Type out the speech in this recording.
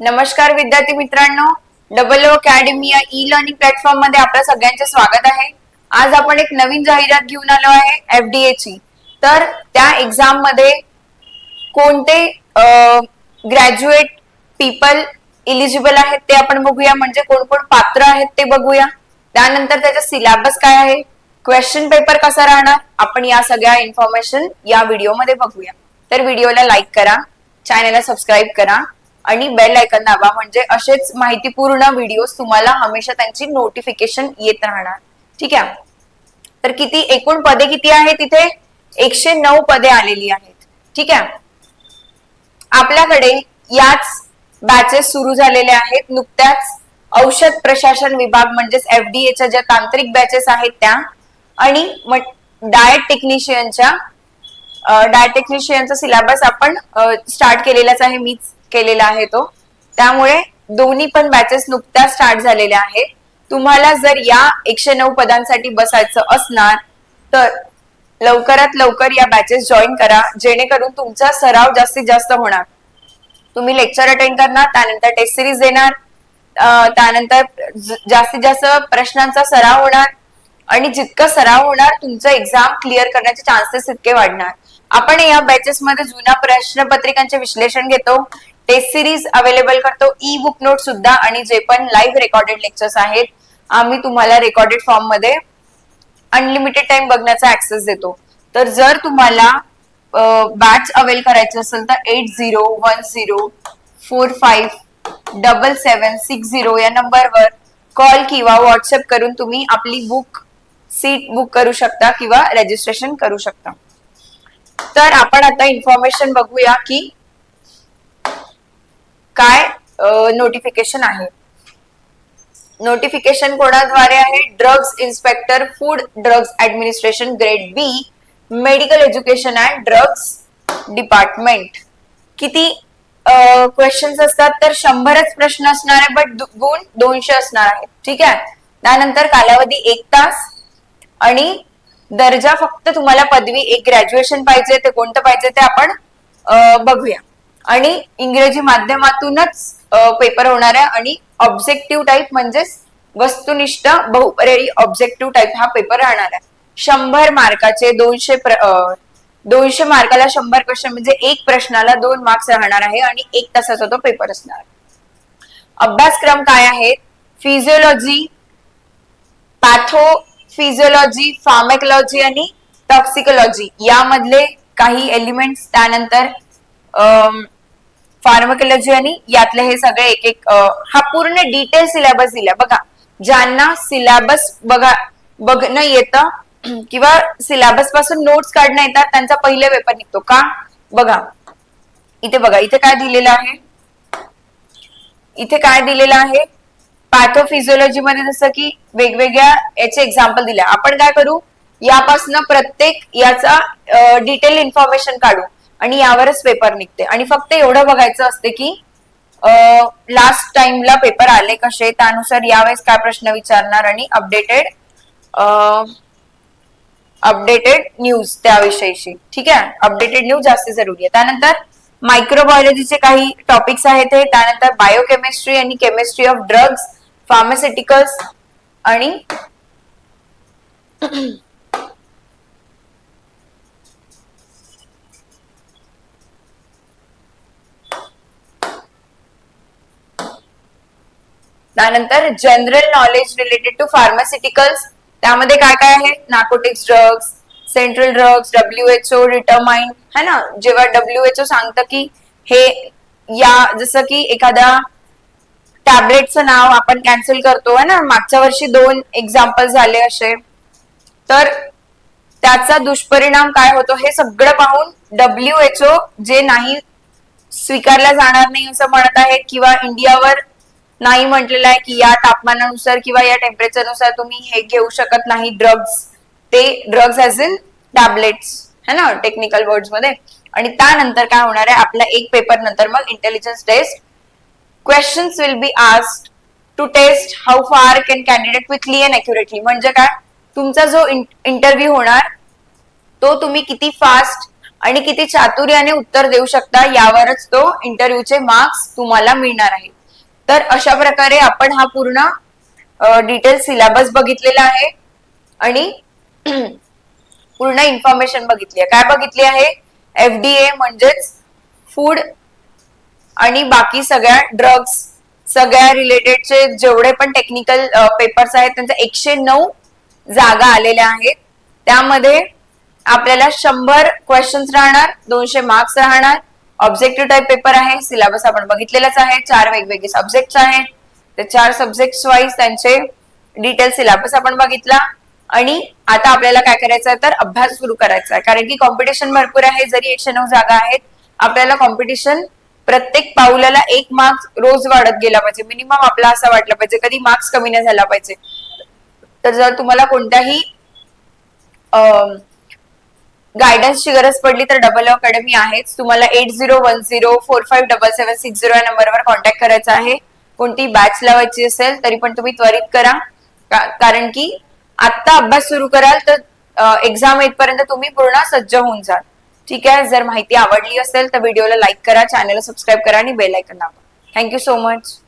नमस्कार विद्यार्थी मित्रांनो. डबल ओ अकॅडमी या ई लर्निंग प्लॅटफॉर्ममध्ये आपल्या सगळ्यांचे स्वागत आहे. आज आपण एक नवीन जाहिरात घेऊन आलो आहे एफडीए ची. तर त्या एक्झाममध्ये कोणते ग्रॅज्युएट पीपल इलिजिबल आहेत ते आपण बघूया. म्हणजे कोण कोण पात्र आहेत ते बघूया. त्यानंतर त्याचा सिलेबस काय आहे क्वेश्चन पेपर कसा राहणार आपण या सगळ्या इन्फॉर्मेशन या व्हिडिओमध्ये बघूया. तर व्हिडिओला लाईक करा चॅनलला सबस्क्राईब करा. आणि बेल आयकन दाबा. म्हणजे असेच माहितीपूर्ण व्हिडिओज तुम्हाला हमेशा त्यांची नोटिफिकेशन येत राहणार. ठीक आहे? तर किती एकूण पदे किती आहेत तिथे? एकशे नऊ पदे आलेली आहेत. ठीक आहे? आपल्याकडे याच बॅचेस सुरू झालेल्या आहेत. नुकत्याच औषध प्रशासन विभाग म्हणजेच एफडीएच्या ज्या तांत्रिक बॅचेस आहेत त्या आणि डायट टेक्निशियनच्या डायट टेक्निशियनचा सिलेबस आपण स्टार्ट केलेलाच आहे मीच. केलेला आहे तो. त्यामुळे दोन्ही पण बॅचेस नुकत्याच स्टार्ट झालेल्या आहेत. तुम्हाला जर या एकशे नऊ पदांसाठी बसायचं असणार तर लवकरात लवकर या बॅचेस जॉईन करा. जेणेकरून तुमचा सराव जास्तीत जास्त होणार. तुम्ही लेक्चर अटेंड करणार त्यानंतर टेस्ट सिरीज देणार त्यानंतर जास्तीत जास्त प्रश्नांचा सराव होणार आणि जितकं सराव होणार तुमचं एक्झाम क्लिअर करण्याचे चान्सेस तितके वाढणार. आपण या बॅचेस मध्ये जुन्या प्रश्नपत्रिकांचे विश्लेषण घेतो. टेस्ट सिरीज अवेलेबल करतो. ई बुक नोट सुद्धा आणि जे पण लाईव्ह रेकॉर्डेड लेक्चर्स आहेत आम्ही तुम्हाला रेकॉर्डेड फॉर्ममध्ये अनलिमिटेड टाइम बघण्याचा ऍक्सेस देतो. तर जर तुम्हाला बॅच अवेल करायचं असेल तर eight zero one zero four five double seven six zero या नंबरवर कॉल किंवा व्हॉट्सअप करून तुम्ही आपली बुक सीट बुक करू शकता किंवा रजिस्ट्रेशन करू शकता. तर आपण आता इन्फॉर्मेशन बघूया की काय नोटिफिकेशन आहे? नोटिफिकेशन कोणाद्वारे आहे? Drugs inspector food drugs administration grade B medical education and drugs department किती क्वेश्चन्स असतात तर शंभरच प्रश्न असणार आहे बट गुण दोनशे असणार आहेत. ठीक आहे? त्यानंतर कालावधी एक तास आणि दर्जा फक्त तुम्हाला पदवी एक ग्रॅज्युएशन पाहिजे ते कोणतं पाहिजे ते आपण बघूया. आणि इंग्रजी माध्यमातूनच पेपर होणार आहे आणि ऑब्जेक्टिव्ह टाईप म्हणजेच वस्तुनिष्ठ बहुपर्यायी ऑब्जेक्टिव्ह टाईप हा पेपर राहणार आहे. शंभर मार्काचे दोनशे दोनशे मार्काला शंभर क्वेश्चन म्हणजे एक प्रश्नाला दोन मार्क्स राहणार आहे आणि एक तासाचा तो पेपर असणार आहे. अभ्यासक्रम काय आहेत फिजिओलॉजी पॅथोफिजिओलॉजी फार्मेकॉलॉजी आणि टॉक्सिकोलॉजी यामधले काही एलिमेंट्स त्यानंतर फार्मकोलॉजी आणि यातले हे सगळे एक एक हा पूर्ण डिटेल सिलेबस दिला बघा ज्यांना सिलेबस बघा बघणं येतं किंवा सिलेबसपासून नोट्स काढणं येतात त्यांचा पहिले पेपर निघतो का? बघा इथे बघा इथे काय दिलेलं आहे? इथे काय दिलेलं आहे? पॅथोफिजिओलॉजी मध्ये जसं की वेगवेगळ्या याचे एक्झाम्पल दिले आपण काय करू? यापासून प्रत्येक याचा डिटेल इन्फॉर्मेशन काढू. आणि यावरच पेपर निघते. आणि फक्त एवढं बघायचं असते की लास्ट टाइमला पेपर आले कसे त्यानुसार यावेळेस काय प्रश्न विचारणार आणि अपडेटेड अपडेटेड न्यूज त्याविषयीची ठीक आहे? अपडेटेड न्यूज जास्त जरुरी आहे. त्यानंतर मायक्रोबायोलॉजीचे काही टॉपिक्स आहेत हे. त्यानंतर बायोकेमिस्ट्री आणि केमिस्ट्री ऑफ ड्रग्ज फार्मास्युटिकल्स आणि त्यानंतर general knowledge related to pharmaceuticals त्यामध्ये काय काय आहे? Narcotics drugs central drugs WHO रिटर्माइन है ना? जेव्हा डब्ल्यूएचओ सांगतं की हे या जसं की एखाद्या टॅबलेटचं नाव आपण कॅन्सल करतो है ना? मागच्या वर्षी दोन एक्झाम्पल झाले असे. तर त्याचा दुष्परिणाम काय होतो? हे सगळं पाहून डब्ल्यूएचओ जे नाही स्वीकारल्या जाणार नाही असं म्हणत आहे किंवा इंडियावर नाही म्हटलेलं आहे की या तापमानानुसार किंवा या टेम्परेचरनुसार तुम्ही हे घेऊ शकत नाही ड्रग्ज ते ड्रग्ज ऍज इन टॅबलेट्स है ना टेक्निकल वर्ड्समध्ये. आणि त्यानंतर काय होणार आहे आपला एक पेपर नंतर मग intelligence test questions will be asked to test how far can candidate quickly and accurately म्हणजे काय? तुमचा जो इंटरव्ह्यू होणार तो तुम्ही किती फास्ट आणि किती चातुर्याने उत्तर देऊ शकता यावरच तो इंटरव्ह्यूचे मार्क्स तुम्हाला मिळणार आहे तर अशा प्रकारे आपण हा पूर्ण डिटेल सिलेबस बघितलेला आहे. आणि पूर्ण इन्फॉर्मेशन बघितली आहे. काय बघितली आहे? एफडीए म्हणजेच फूड आणि बाकी सगळ्या ड्रग्स सगळ्या रिलेटेडचे जेवढे पण टेक्निकल पेपर्स आहेत त्यांच्या एकशे नऊ जागा आलेल्या आहेत. त्यामध्ये आपल्याला शंभर क्वेश्चन्स राहणार दोनशे मार्क्स राहणार. ऑब्जेक्टिव्ह टाईप पेपर आहे सिलेबस आपण बघितलेलाच आहे चार वेगवेगळे सब्जेक्ट आहेत. ते चार सब्जेक्ट वाईज त्यांचे डिटेल सिलेबस आपण बघितला. आणि आता आपल्याला काय करायचं आहे तर अभ्यास सुरू करायचा आहे. कारण की कॉम्पिटिशन भरपूर आहे जरी एकशे नऊ जागा आहेत आपल्याला कॉम्पिटिशन प्रत्येक पाऊलाला एक मार्क्स रोज वाढत गेला पाहिजे. मिनिमम आपला असं वाटलं पाहिजे कधी मार्क्स कमी नाही झाला पाहिजे. तर जर तुम्हाला कोणत्याही गायडन्सची गरज पडली तर डबल अकॅडमी आहेच. तुम्हाला eight zero one zero four five double seven six zero या नंबरवर कॉन्टॅक्ट करायचा आहे. कोणती बॅच लावायची असेल तरी पण तुम्ही त्वरित करा. कारण की आत्ता अभ्यास सुरू कराल तर एक्झाम येतपर्यंत तुम्ही पूर्ण सज्ज होऊन जाल. ठीक आहे? जर माहिती आवडली असेल तर व्हिडिओला लाईक करा चॅनलला सबस्क्राईब करा आणि बेल ऐकन दाबा. Thank you so much